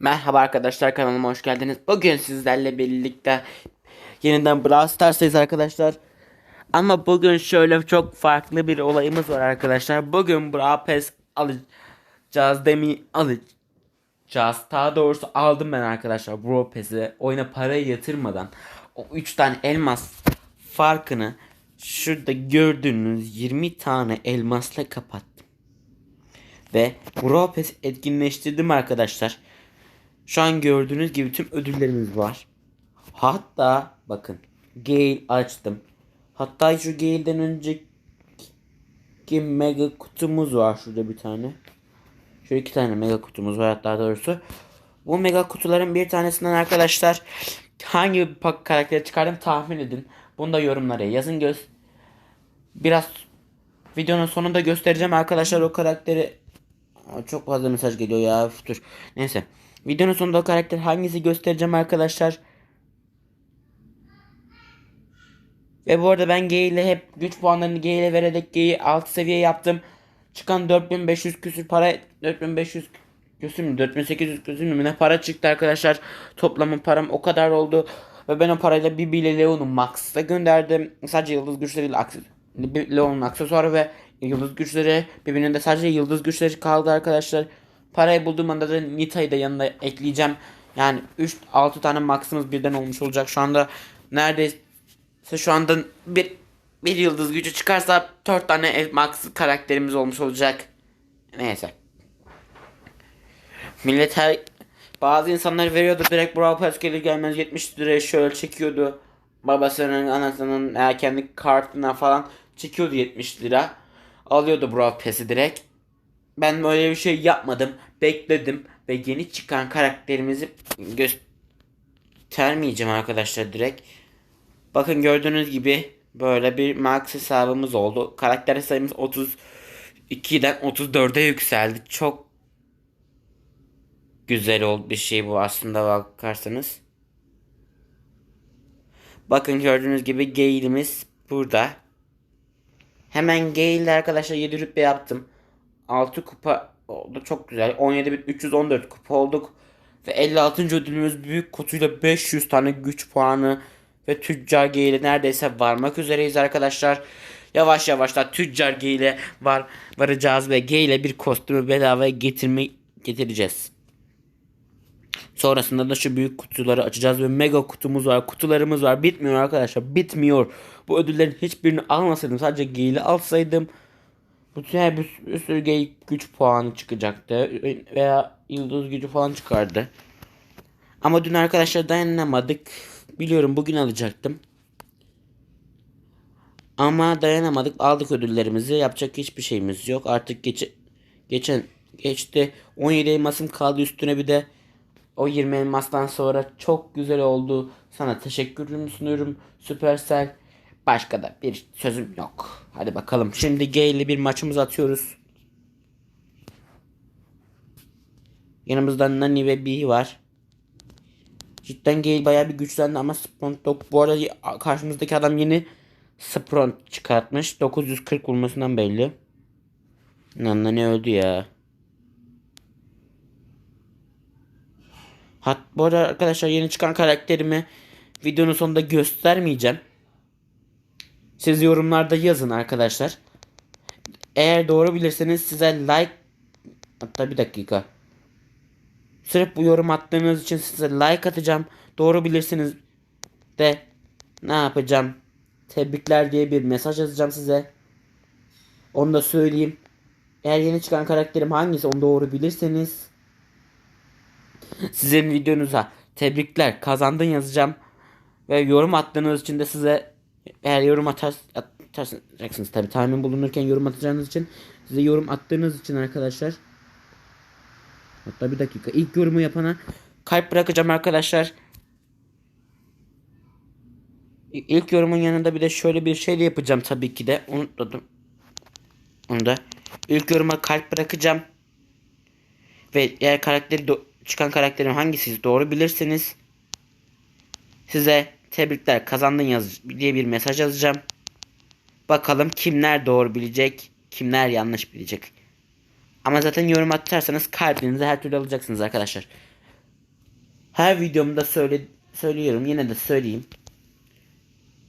Merhaba arkadaşlar kanalıma hoş geldiniz. Bugün sizlerle birlikte yeniden Brawl Stars'tayız arkadaşlar. Ama bugün şöyle çok farklı bir olayımız var arkadaşlar. Bugün Brawl Pass alacağız demi alacağız. Daha doğrusu aldım ben arkadaşlar Brawl Pass'i. Oyuna parayı yatırmadan o 3 tane elmas farkını şurada gördüğünüz 20 tane elmasla kapattım. Ve Brawl Pass etkinleştirdim arkadaşlar. Şu an gördüğünüz gibi tüm ödüllerimiz var. Hatta bakın Gale açtım. Hatta şu Gale'den önceki mega kutumuz var şurada bir tane. Şöyle iki tane mega kutumuz var hatta doğrusu. Bu mega kutuların bir tanesinden arkadaşlar hangi pak- karakteri çıkardım tahmin edin. Bunu da yorumlara yazın göz. Biraz videonun sonunda göstereceğim arkadaşlar o karakteri. Çok fazla mesaj geliyor ya. Dur. Neyse. Videonun sonunda o karakter hangisi göstereceğim arkadaşlar. Ve bu arada ben G ile hep güç puanlarını G ile vererek G'yi alt seviye yaptım. Çıkan 4500 küsür para 4500 küsür mü 4800 küsür mü ne para çıktı arkadaşlar. Toplamın param o kadar oldu. Ve ben o parayla bir bile Leon'u Max'ta gönderdim. Sadece yıldız güçleriyle Leon'un aksesuarı ve yıldız güçleri birbirinin de sadece yıldız güçleri kaldı arkadaşlar. Parayı bulduğum anda da Nita'yı da yanına ekleyeceğim. Yani 3-6 tane Max'ımız birden olmuş olacak. Şu anda neredeyse şu anda bir bir yıldız gücü çıkarsa 4 tane Max karakterimiz olmuş olacak. Neyse. Millet her bazı insanlar veriyordu direkt Brawl Pass gelir gelmez 70 liraya şöyle çekiyordu. Babasının anasının kendi kartına falan çekiyordu 70 lira. Alıyordu Brawl Pass'i direkt. Ben böyle bir şey yapmadım. Bekledim ve yeni çıkan karakterimizi göstermeyeceğim arkadaşlar direkt. Bakın gördüğünüz gibi böyle bir max hesabımız oldu. Karakter sayımız 32'den 34'e yükseldi. Çok güzel oldu bir şey bu aslında bakarsanız. Bakın gördüğünüz gibi Gale'imiz burada. Hemen Gale'de arkadaşlar 7 rütbe yaptım. 6 kupa oldu çok güzel. 17.314 kupa olduk. Ve 56. ödülümüz büyük kutuyla 500 tane güç puanı ve Tüccar G ile neredeyse varmak üzereyiz arkadaşlar. Yavaş yavaş da Tüccar G ile var, varacağız ve G ile bir kostümü bedavaya getirme, getireceğiz. Sonrasında da şu büyük kutuları açacağız ve mega kutumuz var. Kutularımız var. Bitmiyor arkadaşlar. Bitmiyor. Bu ödüllerin hiçbirini almasaydım. Sadece Gale'i alsaydım. Bütün bir, bir sürü Gale güç puanı çıkacaktı. Veya yıldız gücü falan çıkardı. Ama dün arkadaşlar dayanamadık. Biliyorum bugün alacaktım. Ama dayanamadık. Aldık ödüllerimizi. Yapacak hiçbir şeyimiz yok. Artık geç, geçen geçti. 17 elmasım kaldı üstüne bir de o 20 elmastan sonra çok güzel oldu. Sana teşekkürümü sunuyorum Supercell. Başka da bir sözüm yok. Hadi bakalım. Şimdi G ile bir maçımız atıyoruz. Yanımızda Nani ve B var. Cidden Gale bayağı bir güçlendi ama Spront yok. Bu arada karşımızdaki adam yeni Spront çıkartmış. 940 vurmasından belli. Nanla ne öldü ya. Hat bu arada arkadaşlar yeni çıkan karakterimi videonun sonunda göstermeyeceğim. Siz yorumlarda yazın arkadaşlar. Eğer doğru bilirseniz size like hatta bir dakika. Sırf bu yorum attığınız için size like atacağım. Doğru bilirsiniz de ne yapacağım? Tebrikler diye bir mesaj yazacağım size. Onu da söyleyeyim. Eğer yeni çıkan karakterim hangisi onu doğru bilirseniz sizin videonuza tebrikler kazandın yazacağım. Ve yorum attığınız için de size eğer yorum atar, atacaksınız tabi tahmin bulunurken yorum atacağınız için size yorum attığınız için arkadaşlar Hatta bir dakika. İlk yorumu yapana kalp bırakacağım arkadaşlar. İlk yorumun yanında bir de şöyle bir şey de yapacağım tabii ki de. Unutmadım. Onu da. İlk yoruma kalp bırakacağım. Ve eğer karakteri çıkan karakterim hangisi doğru bilirseniz size tebrikler kazandın yaz diye bir mesaj yazacağım. Bakalım kimler doğru bilecek, kimler yanlış bilecek. Ama zaten yorum atarsanız kalbinizi her türlü alacaksınız arkadaşlar. her videomda söyle söylüyorum yine de söyleyeyim.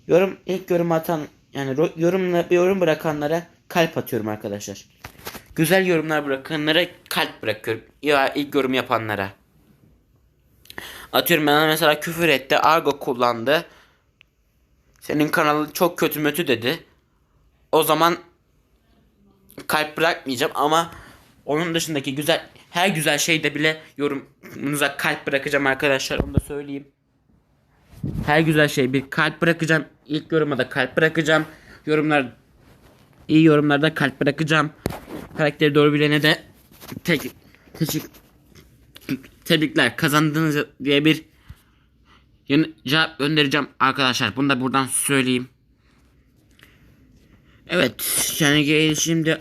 Yorum ilk yorum atan yani yorumla yorum bırakanlara kalp atıyorum arkadaşlar. Güzel yorumlar bırakanlara kalp bırakıyorum. Ya ilk yorum yapanlara. Atıyorum bana mesela küfür etti, argo kullandı. Senin kanalın çok kötü mötü dedi. O zaman kalp bırakmayacağım ama onun dışındaki güzel her güzel şeyde bile yorumunuza kalp bırakacağım arkadaşlar onu da söyleyeyim. Her güzel şey bir kalp bırakacağım. İlk yoruma da kalp bırakacağım. Yorumlar iyi yorumlarda kalp bırakacağım. Karakteri doğru bilene de tek teşekkür tebrikler kazandınız diye bir cevap göndereceğim arkadaşlar. Bunu da buradan söyleyeyim. Evet yani gel- şimdi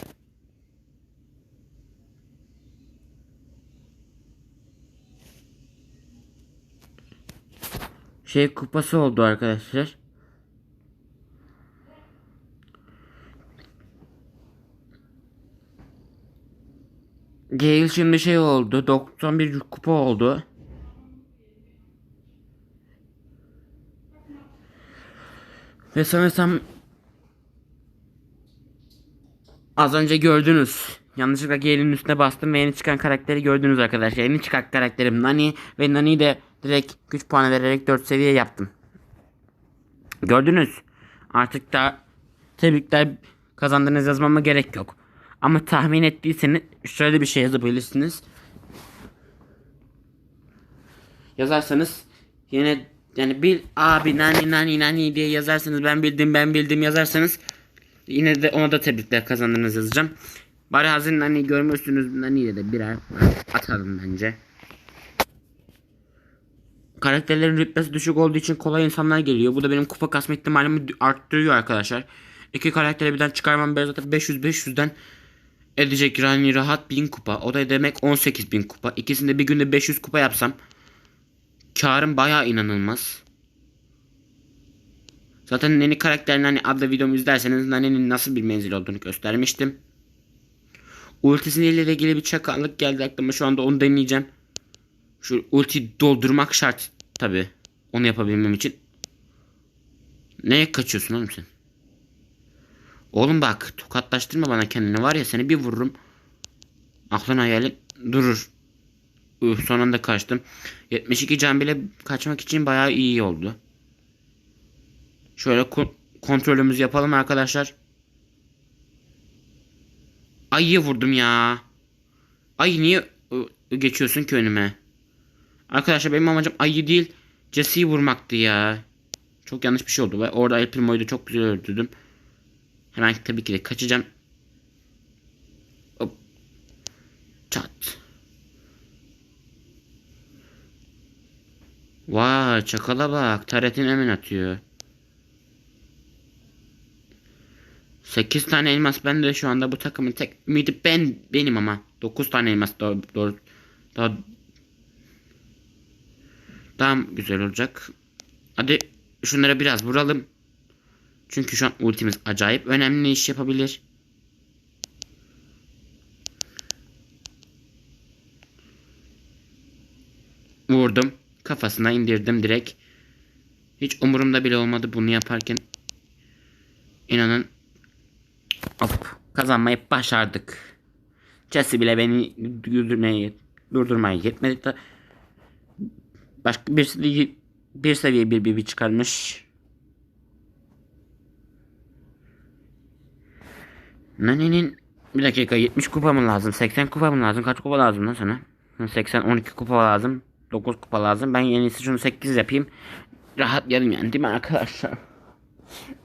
şey kupası oldu arkadaşlar. Gale şimdi şey oldu. 91 kupa oldu. Ve sanırsam az önce gördünüz. Yanlışlıkla Gale'in üstüne bastım ve yeni çıkan karakteri gördünüz arkadaşlar. Yeni çıkan karakterim Nani ve Nani'yi de direkt güç puanı vererek 4 seviye yaptım. Gördünüz. Artık da tebrikler kazandığınız yazmama gerek yok. Ama tahmin ettiyseniz şöyle bir şey yazabilirsiniz. Yazarsanız yine yani bil abi nani nani nani diye yazarsanız ben bildim ben bildim yazarsanız yine de ona da tebrikler kazandınız yazacağım. Bari hazır nani görmüşsünüz nani'yle de birer atalım bence. Karakterlerin rütbesi düşük olduğu için kolay insanlar geliyor. Bu da benim kupa kasma ihtimalimi arttırıyor arkadaşlar. İki karakteri birden çıkarmam ben zaten 500-500'den edecek yani rahat 1000 kupa. O da demek 18.000 kupa. İkisinde bir günde 500 kupa yapsam karım baya inanılmaz. Zaten Nani karakterin hani adlı videomu izlerseniz Nani'nin nasıl bir menzil olduğunu göstermiştim. Ultisiyle ilgili bir çakallık geldi aklıma şu anda onu deneyeceğim. Şu ulti doldurmak şart tabi. Onu yapabilmem için. Neye kaçıyorsun oğlum sen? Oğlum bak tokatlaştırma bana kendini var ya seni bir vururum. Aklın hayalin durur. Üh, son anda kaçtım. 72 can bile kaçmak için bayağı iyi oldu. Şöyle ko- kontrolümüzü yapalım arkadaşlar. Ayı vurdum ya. Ay niye ı, geçiyorsun ki önüme? Arkadaşlar benim amacım ayı değil. Jesse'yi vurmaktı ya. Çok yanlış bir şey oldu ve orada El Primo'yu da çok güzel öldürdüm. Hemen tabii ki de kaçacağım. Hop. Çat. Vay çakala bak. Taretin hemen atıyor. 8 tane elmas ben de şu anda bu takımın tek ümidi ben benim ama 9 tane elmas doğru, doğru daha daha güzel olacak. Hadi şunlara biraz vuralım. Çünkü şu an ultimiz acayip önemli iş yapabilir. Vurdum. Kafasına indirdim direkt. Hiç umurumda bile olmadı bunu yaparken. İnanın. Of, kazanmayı başardık. Chelsea bile beni durdurmaya, durdurmaya yetmedi. Başka bir seviye bir seviye bir bir çıkarmış. Nani'nin bir dakika 70 kupa mı lazım? 80 kupa mı lazım? Kaç kupa lazım lan sana? 80 12 kupa lazım. 9 kupa lazım. Ben yenisi şunu 8 yapayım. Rahat yarım yani değil mi arkadaşlar?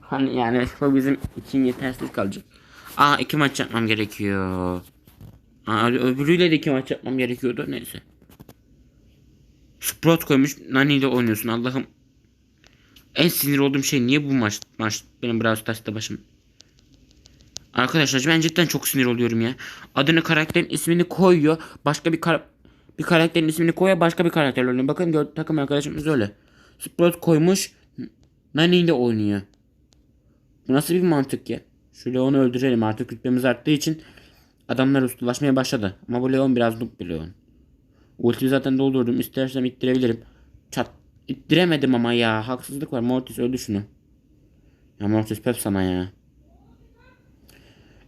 Hani yani bu bizim için yetersiz kalacak. Aa iki maç yapmam gerekiyor. Aa öbürüyle de iki maç yapmam gerekiyordu. Neyse. Sprout koymuş. Nani ile oynuyorsun Allah'ım. En sinir olduğum şey niye bu maç maç benim Brawl Stars'ta başım. Arkadaşlar ben cidden çok sinir oluyorum ya. Adını karakterin ismini koyuyor. Başka bir kar bir karakterin ismini koyuyor başka bir karakter oynuyor. Bakın takım arkadaşımız öyle. Sprout koymuş. Nani ile oynuyor. Bu nasıl bir mantık ya? Şu Leon'u öldürelim artık rütbemiz arttığı için adamlar ustalaşmaya başladı. Ama bu Leon biraz noob bir Leon. Ultiyi zaten doldurdum. İstersem ittirebilirim. çat ittiremedim ama ya. Haksızlık var. Mortis öldü şunu. Ya Mortis pöf sana ya.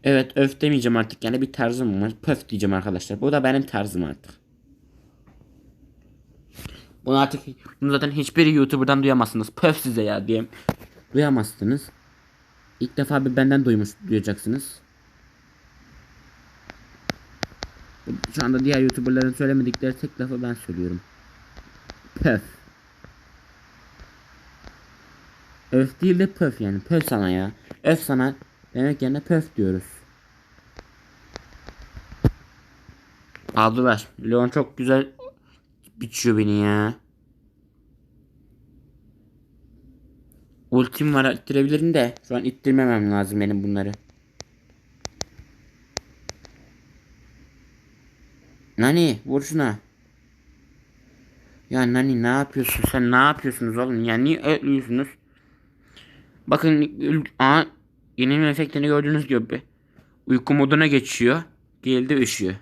Evet öf demeyeceğim artık yani bir tarzım var. Pöf diyeceğim arkadaşlar. Bu da benim tarzım artık. Bunu artık bunu zaten hiçbir YouTuber'dan duyamazsınız. Pöf size ya diye duyamazsınız. İlk defa bir benden duymuş duyacaksınız. Şu anda diğer YouTuber'ların söylemedikleri tek lafı ben söylüyorum. Pöf. Öf değil de pöf yani. Pöf sana ya. Öf sana demek yerine pöf diyoruz. Aldılar. Leon çok güzel biçiyor beni ya. Ultim var ittirebilirim de şu an ittirmemem lazım benim bunları. Nani vur şuna. Ya Nani ne yapıyorsun sen ne yapıyorsunuz oğlum ya niye ölüyorsunuz? Bakın yenilme efektini gördüğünüz gibi uyku moduna geçiyor. Geldi üşüyor.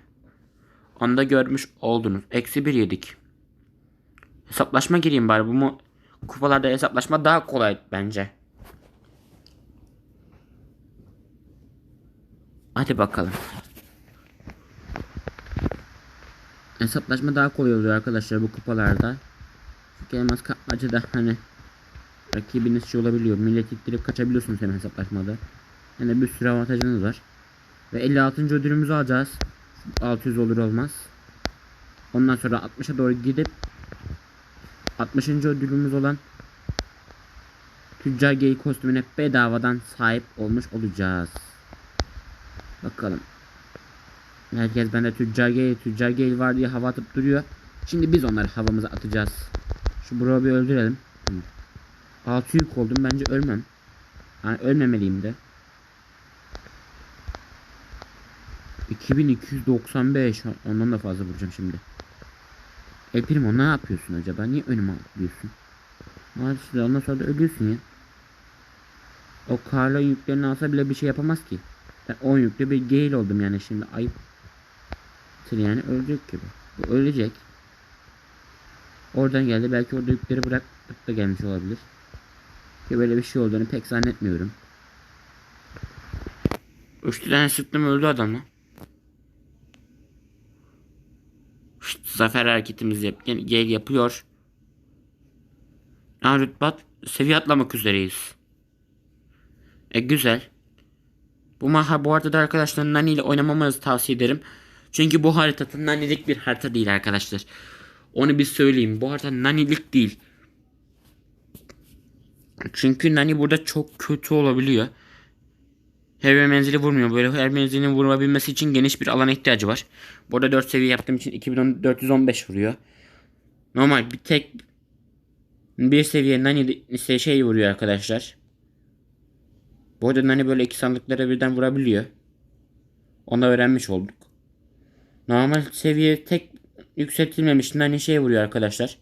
Onu da görmüş oldunuz. Eksi bir yedik. Hesaplaşma gireyim bari. Bu mu kupalarda hesaplaşma daha kolay bence. Hadi bakalım. Hesaplaşma daha kolay oluyor arkadaşlar bu kupalarda. Çünkü elmas kapmacı da hani rakibiniz şey olabiliyor. Millet ittirip kaçabiliyorsunuz hemen hesaplaşmada. Yani bir sürü avantajınız var. Ve 56. ödülümüzü alacağız. 600 olur olmaz. Ondan sonra 60'a doğru gidip 60. ödülümüz olan Tüccar Gay kostümüne bedavadan sahip olmuş olacağız. Bakalım. Herkes bende Tüccar Gay, Tüccar Gay var diye hava atıp duruyor. Şimdi biz onları havamıza atacağız. Şu bro bir öldürelim. Hı. Altı yük oldum bence ölmem. Yani ölmemeliyim de. 2295 ondan da fazla vuracağım şimdi. El ne yapıyorsun acaba? Niye önüme atlıyorsun? Maalesef ondan sonra da ölüyorsun ya. O Karla yüklerini alsa bile bir şey yapamaz ki. Ben 10 yüklü bir Gale oldum yani şimdi ayıp. Yani ölecek gibi. Bu ölecek. Oradan geldi. Belki orada yükleri bırakıp da gelmiş olabilir. Ki böyle bir şey olduğunu pek zannetmiyorum. Üç tane sıktım öldü adam lan. Şşt, zafer hareketimizi yap. Gel yapıyor. Aa rütbat seviye atlamak üzereyiz. E güzel. Bu maha bu arada arkadaşlar Nani ile oynamamanızı tavsiye ederim. Çünkü bu harita Nani'lik bir harita değil arkadaşlar. Onu bir söyleyeyim. Bu harita Nani'lik değil. Çünkü Nani burada çok kötü olabiliyor. Her menzili vurmuyor. Böyle her menzilin vurabilmesi için geniş bir alana ihtiyacı var. Burada 4 seviye yaptığım için 2415 vuruyor. Normal bir tek bir seviye Nani ise şey vuruyor arkadaşlar. Bu arada Nani böyle iki sandıklara birden vurabiliyor. Onu öğrenmiş olduk. Normal seviye tek yükseltilmemiş Nani şey vuruyor arkadaşlar.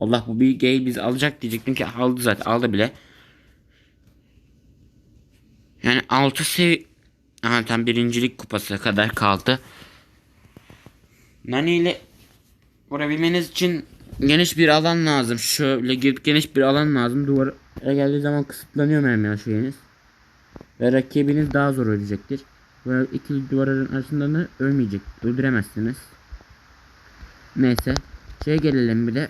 Allah bu bir gay biz alacak diyecektim ki aldı zaten aldı bile. Yani 6 sevi... Aha tam birincilik kupası kadar kaldı. Nani ile vurabilmeniz için geniş bir alan lazım. Şöyle geniş bir alan lazım. Duvara geldiği zaman kısıtlanıyor mermi şeyiniz. Ve rakibiniz daha zor ölecektir. Böyle iki duvarın arasında da ölmeyecek. Öldüremezsiniz. Neyse. Şey gelelim bir de.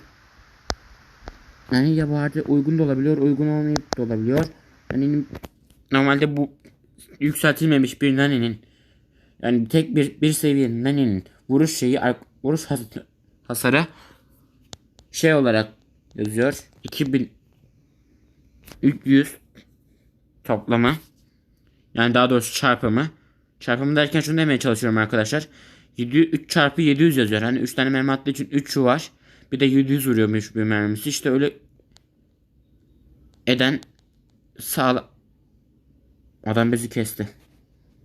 Yani ya bu harita uygun da olabiliyor, uygun olmayıp da olabiliyor. Yani normalde bu yükseltilmemiş bir nanenin yani tek bir bir seviye nanenin vuruş şeyi vuruş has hasarı şey olarak yazıyor. 2300 toplamı yani daha doğrusu çarpımı. Çarpımı derken şunu demeye çalışıyorum arkadaşlar. 7, 3 çarpı 700 yazıyor. Hani 3 tane mermi attığı için 3 şu var bir de 700 vuruyormuş bir mermisi işte öyle eden sağla Adam bizi kesti.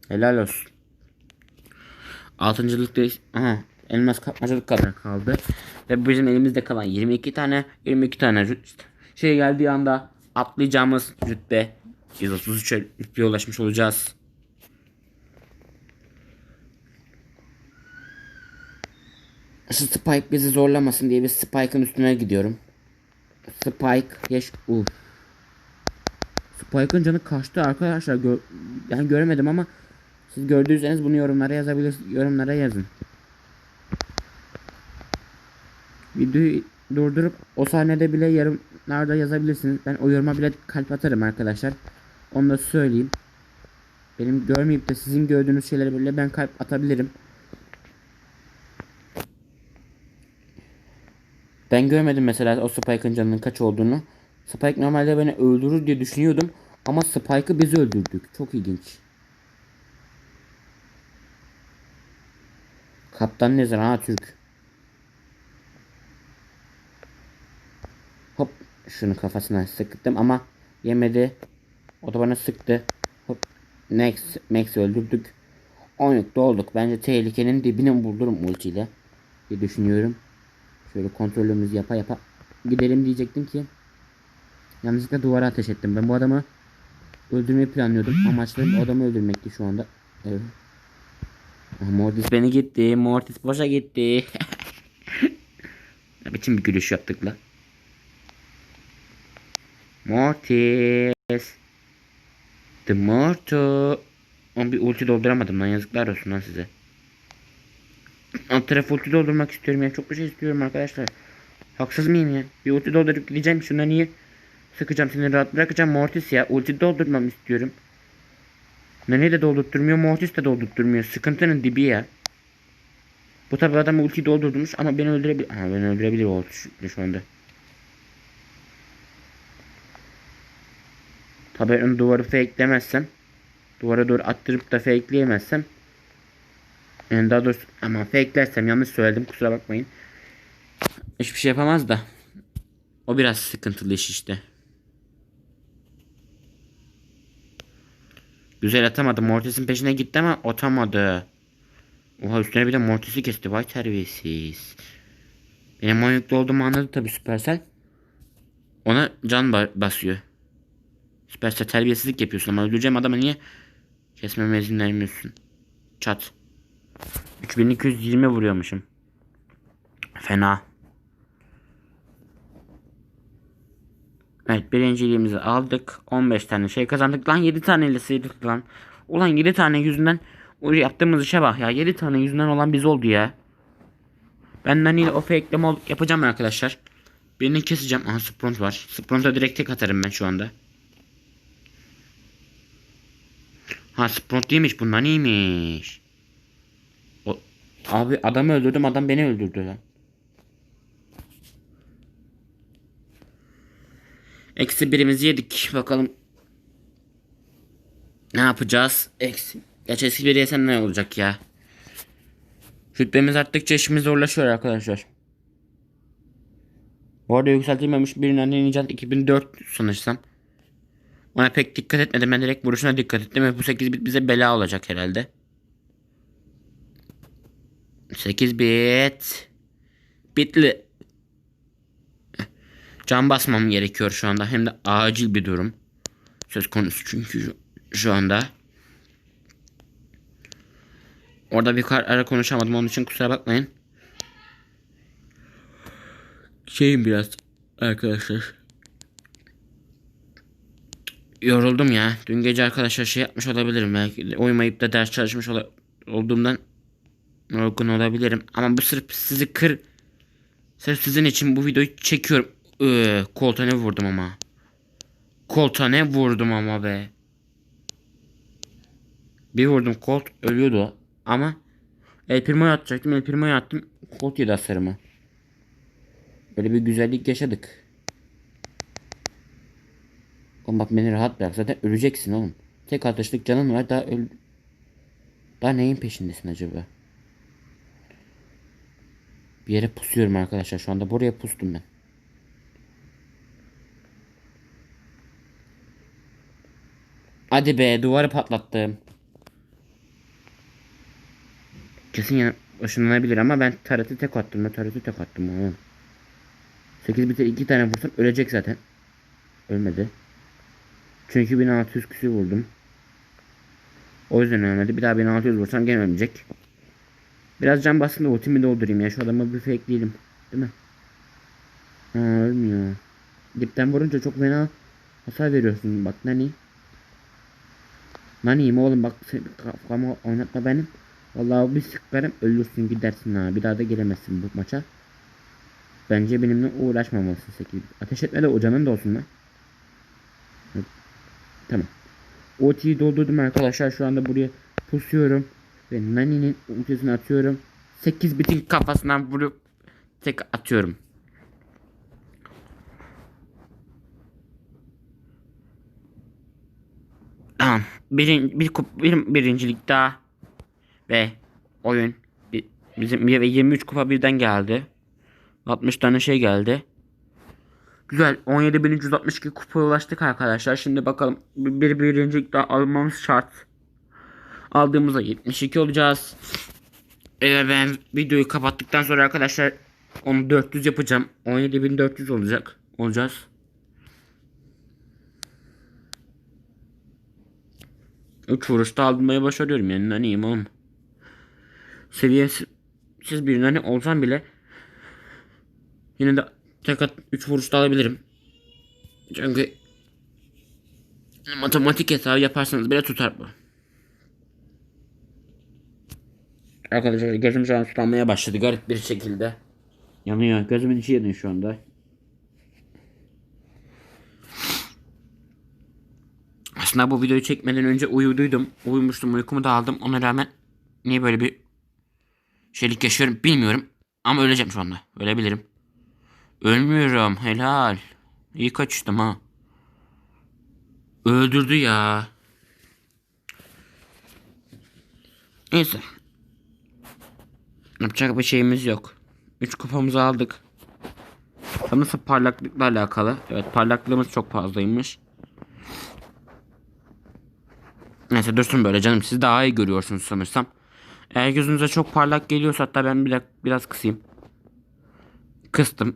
Helal olsun. Altıncılıkta aha, elmas kapmacılık kadar kaldı. Ve bizim elimizde kalan 22 tane 22 tane şey geldiği anda atlayacağımız rütbe 133 rütbeye ulaşmış olacağız. Spike bizi zorlamasın diye bir Spike'ın üstüne gidiyorum. Spike yaş uf. Spike'ın canı kaçtı arkadaşlar. Gör ben göremedim ama siz gördüyseniz bunu yorumlara yazabilirsiniz. Yorumlara yazın. Videoyu durdurup o sahnede bile yorumlarda yazabilirsiniz. Ben o yoruma bile kalp atarım arkadaşlar. Onu da söyleyeyim. Benim görmeyip de sizin gördüğünüz şeyleri bile ben kalp atabilirim. Ben görmedim mesela o Spike'ın canının kaç olduğunu. Spike normalde beni öldürür diye düşünüyordum. Ama Spike'ı biz öldürdük. Çok ilginç. Kaptan Nezir ha Türk. Hop şunu kafasına sıktım ama yemedi. O da bana sıktı. Hop Next Max öldürdük. 10 yükte olduk. Bence tehlikenin dibine bulurum ultiyle. diye düşünüyorum. Şöyle kontrolümüzü yapa yapa gidelim diyecektim ki yanlışlıkla duvara ateş ettim. Ben bu adamı öldürmeyi planlıyordum. Amaçlarım adamı öldürmekti şu anda. Evet. Mortis beni gitti. Mortis boşa gitti. ne biçim bir gülüş yaptık la. Mortis. The Morto. Ama bir ulti dolduramadım lan yazıklar olsun lan size. Alt taraf ulti doldurmak istiyorum ya. Çok bir şey istiyorum arkadaşlar. Haksız mıyım ya? Bir ulti doldurup gideceğim. Şuna niye sıkacağım seni rahat bırakacağım. Mortis ya. Ulti doldurmam istiyorum. Nene de doldurtturmuyor. Mortis de doldurtturmuyor. Sıkıntının dibi ya. Bu tabi adam ulti doldurdurmuş ama beni öldürebilir. Ha beni öldürebilir o ulti şu anda. Tabi onu duvarı fakelemezsem. Duvara doğru attırıp da fakeleyemezsem. Yani daha doğrusu ama fakelersem yanlış söyledim kusura bakmayın. Hiçbir şey yapamaz da. O biraz sıkıntılı iş işte. Güzel atamadı. Mortis'in peşine gitti ama atamadı. Oha üstüne bir de Mortis'i kesti. Vay terbiyesiz. Benim manyaklı olduğumu anladı tabi Supercell. Ona can ba basıyor. Supercell terbiyesizlik yapıyorsun ama öldüreceğim adamı niye kesmeme izin vermiyorsun? Çat. 3220 vuruyormuşum. Fena. Evet birinciliğimizi aldık. 15 tane şey kazandık. Lan 7 taneyle sıyırdık lan. Ulan 7 tane yüzünden yaptığımız işe bak ya. 7 tane yüzünden olan biz oldu ya. Benden yine o fake'leme yapacağım arkadaşlar. Birini keseceğim. Aha sprint var. Sprint'a direkt tek atarım ben şu anda. Ha sprint değilmiş bunlar neymiş? Abi adamı öldürdüm adam beni öldürdü lan. Eksi birimizi yedik. Bakalım. Ne yapacağız? Eksi. Geç eksi bir yesen ne olacak ya? Şüphemiz arttıkça işimiz zorlaşıyor arkadaşlar. Bu arada yükseltilmemiş birinden deneyeceğiz. 2004 sanırsam. Ona pek dikkat etmedim. Ben direkt vuruşuna dikkat ettim. Ve bu 8 bit bize bela olacak herhalde. 8 bit. Bitli. Can basmam gerekiyor şu anda. Hem de acil bir durum. Söz konusu çünkü şu, anda. Orada bir ara konuşamadım. Onun için kusura bakmayın. Şeyim biraz arkadaşlar. Yoruldum ya. Dün gece arkadaşlar şey yapmış olabilirim. Belki uyumayıp da ders çalışmış olduğumdan yorgun olabilirim. Ama bu sırf sizi kır sırf sizin için bu videoyu çekiyorum. Ee, koltuğa ne vurdum ama. Koltuğa ne vurdum ama be. Bir vurdum kolt ölüyordu ama El Primo'yu atacaktım. El Primo'yu attım. Kolt yedi hasarımı. Böyle bir güzellik yaşadık. Oğlum bak beni rahat bırak. Zaten öleceksin oğlum. Tek atışlık canın var. Daha öl... Daha neyin peşindesin acaba? Bir yere pusuyorum arkadaşlar. Şu anda buraya pustum ben. Hadi be duvarı patlattım. Kesin ya ışınlanabilir ama ben tarafı tek attım. Ben tarafı tek attım oğlum. 8 bitir 2 tane vursam ölecek zaten. Ölmedi. Çünkü 1600 küsür vurdum. O yüzden ölmedi. Bir daha 1600 vursam gene ölmeyecek. Biraz can basın da ultimi doldurayım ya. Şu adamı bir fake değilim. Değil mi? Ha ölmüyor. Dipten vurunca çok fena hasar veriyorsun. Bak Nani. Nani'yim oğlum bak kafamı oynatma benim. Vallahi bir sıkarım ölürsün gidersin ha. Bir daha da gelemezsin bu maça. Bence benimle uğraşmamalısın Seki. Ateş etme de o canın da olsun lan. Tamam. OT'yi doldurdum arkadaşlar. Şu anda buraya pusuyorum. Ve Nani'nin ultisini atıyorum. 8 bitin kafasından vurup tek atıyorum. Tamam. Birin, bir, bir birincilik daha. Ve oyun bi- bizim ve 23 kupa birden geldi. 60 tane şey geldi. Güzel. 17.362 kupaya ulaştık arkadaşlar. Şimdi bakalım bir birincilik daha almamız şart. Aldığımızda 72 olacağız. Ee, ben videoyu kapattıktan sonra arkadaşlar onu 400 yapacağım. 17.400 olacak. Olacağız. Üç vuruşta aldırmayı başarıyorum yani ne iyiyim oğlum. Seviyesiz bir nane olsam bile yine de tek at 3 vuruşta alabilirim. Çünkü matematik hesabı yaparsanız bile tutar bu. Arkadaşlar gözüm şu an sulanmaya başladı garip bir şekilde. Yanıyor. Gözümün içi yanıyor şu anda. Aslında bu videoyu çekmeden önce uyuduydum. Uyumuştum uykumu da aldım. Ona rağmen niye böyle bir şeylik yaşıyorum bilmiyorum. Ama öleceğim şu anda. Ölebilirim. Ölmüyorum. Helal. İyi kaçıştım ha. Öldürdü ya. Neyse. Yapacak bir şeyimiz yok. 3 kupamızı aldık. Sanırsam parlaklıkla alakalı. Evet parlaklığımız çok fazlaymış. Neyse dursun böyle canım siz daha iyi görüyorsunuz sanırsam. Eğer gözünüze çok parlak geliyorsa hatta ben bir biraz kısayım. Kıstım.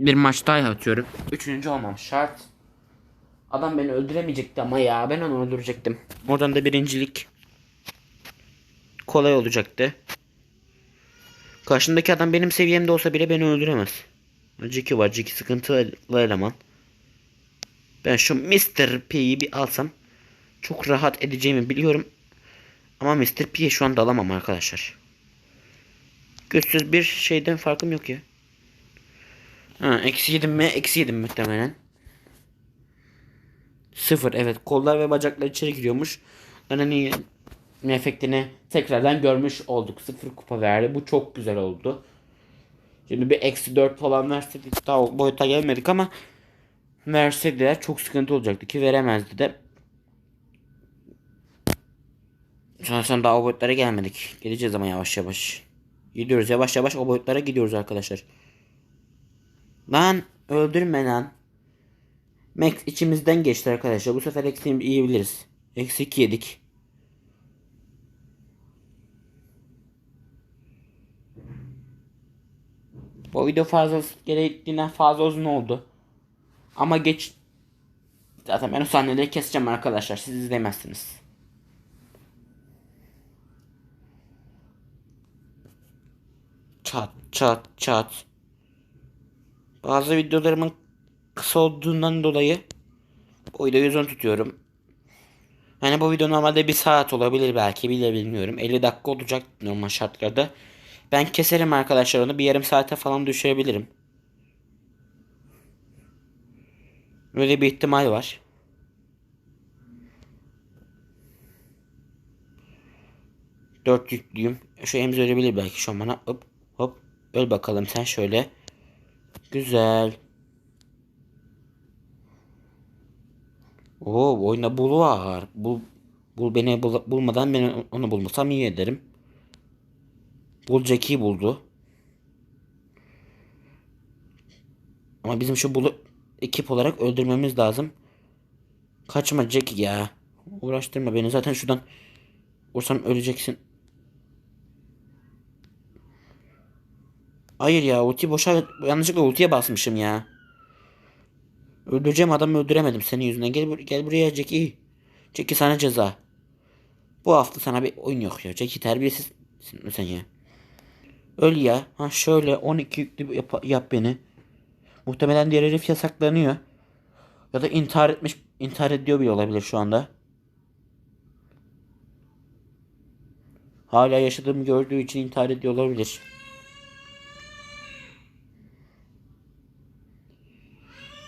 Bir maç daha atıyorum. Üçüncü olmam şart. Adam beni öldüremeyecekti ama ya ben onu öldürecektim. Oradan da birincilik kolay olacaktı. Karşımdaki adam benim seviyemde olsa bile beni öldüremez. Jiki var. Jiki sıkıntılı eleman. Ben şu Mr. P'yi bir alsam çok rahat edeceğimi biliyorum. Ama Mr. P'ye şu anda alamam arkadaşlar. Güçsüz bir şeyden farkım yok ya. Ha, eksi yedim mi? Eksi yedim muhtemelen. Sıfır evet. Kollar ve bacaklar içeri giriyormuş. Hani efektini tekrardan görmüş olduk. Sıfır kupa verdi. Bu çok güzel oldu. Şimdi bir eksi 4 falan verseydik daha o boyuta gelmedik ama verseydiler çok sıkıntı olacaktı ki veremezdi de. Sanırsam daha o boyutlara gelmedik. Geleceğiz ama yavaş yavaş. Gidiyoruz yavaş yavaş o boyutlara gidiyoruz arkadaşlar. Lan öldürme lan. Max içimizden geçti arkadaşlar. Bu sefer eksi iyi biliriz. Eksi 2 yedik. Bu video fazla gerektiğinden fazla uzun oldu. Ama geç zaten ben o sahneleri keseceğim arkadaşlar. Siz izlemezsiniz. Çat çat çat. Bazı videolarımın kısa olduğundan dolayı bu videoyu uzun tutuyorum. Yani bu video normalde bir saat olabilir belki bile bilmiyorum. 50 dakika olacak normal şartlarda. Ben keserim arkadaşlar onu bir yarım saate falan düşürebilirim. Böyle bir ihtimal var. Dört yüklüyüm. Şu emzi ölebilir belki şu an bana. Hop hop. Öl bakalım sen şöyle. Güzel. Oo oyunda bul var. Bul, bul beni bul, bulmadan ben onu bulmasam iyi ederim. Bul Jack'i buldu. Ama bizim şu bulu ekip olarak öldürmemiz lazım. Kaçma Jack ya. Uğraştırma beni. Zaten şuradan vursam öleceksin. Hayır ya ulti boşa yanlışlıkla ultiye basmışım ya. Öldüreceğim adamı öldüremedim senin yüzünden. Gel, gel buraya Jackie. Jackie sana ceza. Bu hafta sana bir oyun yok ya. Jackie terbiyesiz sen ya. Öl ya. Ha şöyle 12 yüklü yap, yap beni. Muhtemelen diğer herif yasaklanıyor. Ya da intihar etmiş, intihar ediyor bile olabilir şu anda. Hala yaşadığımı gördüğü için intihar ediyor olabilir.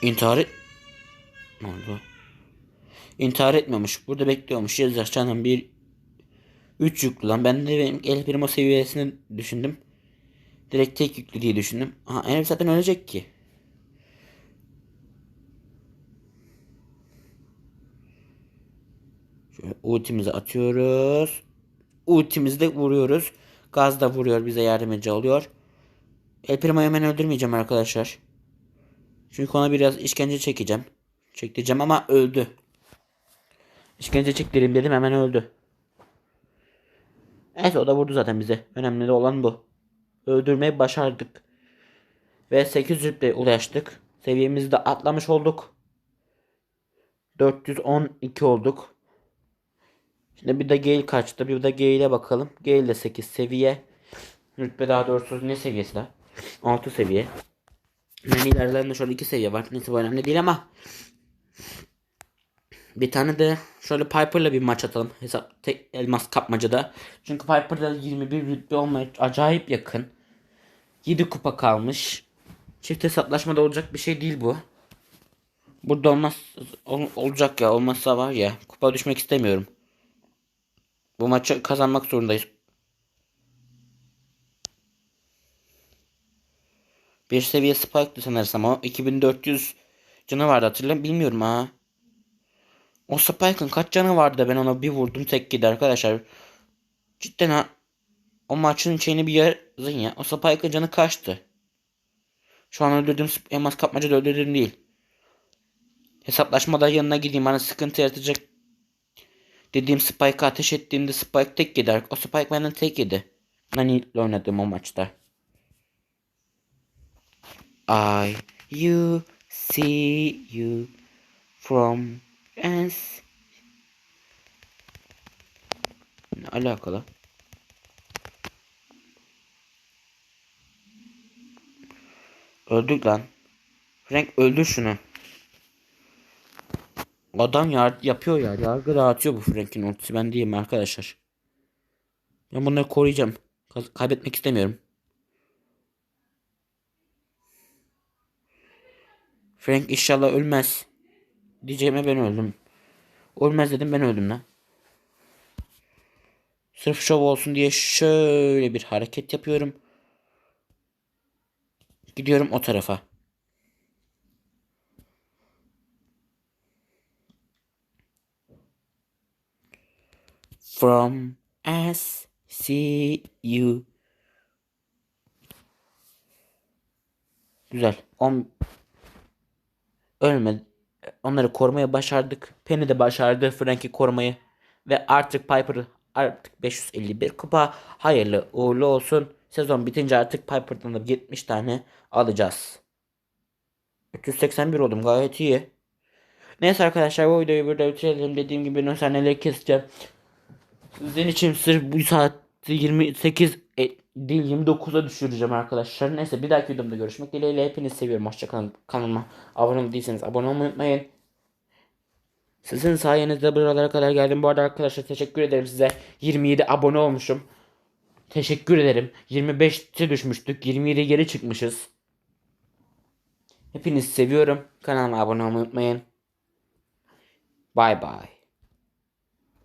İntihar et... Ne oldu? İntihar etmemiş. Burada bekliyormuş. Yazar canım bir... Üç yüklü lan. Ben de benim el primo seviyesini düşündüm. Direkt tek yüklü diye düşündüm. Aha herif zaten ölecek ki. Şöyle ultimizi atıyoruz. Ultimizi de vuruyoruz. Gaz da vuruyor bize yardımcı oluyor. El Primo'yu hemen öldürmeyeceğim arkadaşlar. Çünkü ona biraz işkence çekeceğim. Çektireceğim ama öldü. İşkence çektireyim dedim hemen öldü. Neyse o da vurdu zaten bize. Önemli olan bu. Öldürmeyi başardık. Ve 8 rüple ulaştık. Seviyemizi de atlamış olduk. 412 olduk. Şimdi bir de Gale kaçtı. Bir de Gale'e bakalım. Gale de 8 seviye. Rütbe daha doğrusu ne seviyesi de? 6 seviye. Yani ilerlerinde şöyle 2 seviye var. Neyse bu önemli değil ama. Bir tane de şöyle Piper'la bir maç atalım. Hesap tek elmas kapmacada. Çünkü Piper'da 21 rütbe olmaya acayip yakın. 7 kupa kalmış. Çift hesaplaşmada olacak bir şey değil bu. Burada olmaz ol- olacak ya olmazsa var ya kupa düşmek istemiyorum. Bu maçı kazanmak zorundayız. Bir seviye Spike'dı sanırsam o. 2400 canı vardı hatırlamıyorum. Bilmiyorum ha. O Spike'ın kaç canı vardı da ben ona bir vurdum tek gidi arkadaşlar. Cidden ha. O maçın şeyini bir yazın ya. O Spike'ın canı kaçtı? Şu an öldürdüğüm elmas kapmaca da öldürdüğüm değil. Hesaplaşmada yanına gideyim bana sıkıntı yaratacak dediğim Spike'a ateş ettiğimde Spike tek yedi. O Spike benden tek yedi. Nani ile oynadım o maçta. I you see you from as ne alakalı? Öldük lan. Frank öldür şunu. Adam yar yapıyor ya. Yargı dağıtıyor bu Frank'in ultisi. Ben diyeyim arkadaşlar. Ben bunları koruyacağım. Ka- kaybetmek istemiyorum. Frank inşallah ölmez. Diyeceğime ben öldüm. Ölmez dedim ben öldüm lan. Sırf şov olsun diye şöyle bir hareket yapıyorum. Gidiyorum o tarafa. From as see you. Güzel. On... Ölmedi. Onları korumaya başardık. Penny de başardı Frank'i korumayı. Ve artık Piper artık 551 kupa. Hayırlı uğurlu olsun. Sezon bitince artık Piper'dan da 70 tane alacağız. 381 oldum gayet iyi. Neyse arkadaşlar bu videoyu burada bitirelim. Dediğim gibi nösaneleri keseceğim. Sizin için sırf bu saat 28 e, değil 29'a düşüreceğim arkadaşlar. Neyse bir dahaki videomda görüşmek dileğiyle. Hepinizi seviyorum. Hoşçakalın. Kanalıma abone değilseniz abone olmayı unutmayın. Sizin sayenizde buralara kadar geldim. Bu arada arkadaşlar teşekkür ederim size. 27 abone olmuşum. Teşekkür ederim. 25'te düşmüştük. 27'ye geri çıkmışız. Hepinizi seviyorum. Kanalıma abone olmayı unutmayın. Bye bye.